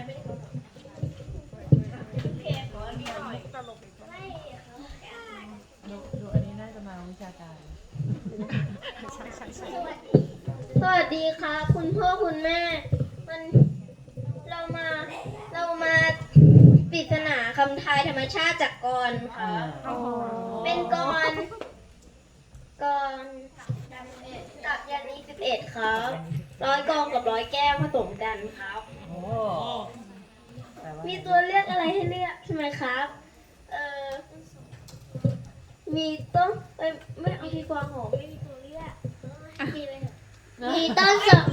ดูอันนี้น่าจะมาวิชาการ สวัสดีค่ะ คุณพ่อคุณแม่ มันเรามาเรามาปริศนาคำทายธรรมชาติจากกรค่ะ เป็นกรกรกับยานีสิบเอ็ดครับ ร้อยกองกับร้อยแก้วผสมกันครับ มีตัวเลือกอะไรให้เลือกใช่ไหมครับ เออมีต้นเอ้ยไม่เอาที่กวางหอมไม่มีตัวเลือกมีเลยค่ะมีต้นสับ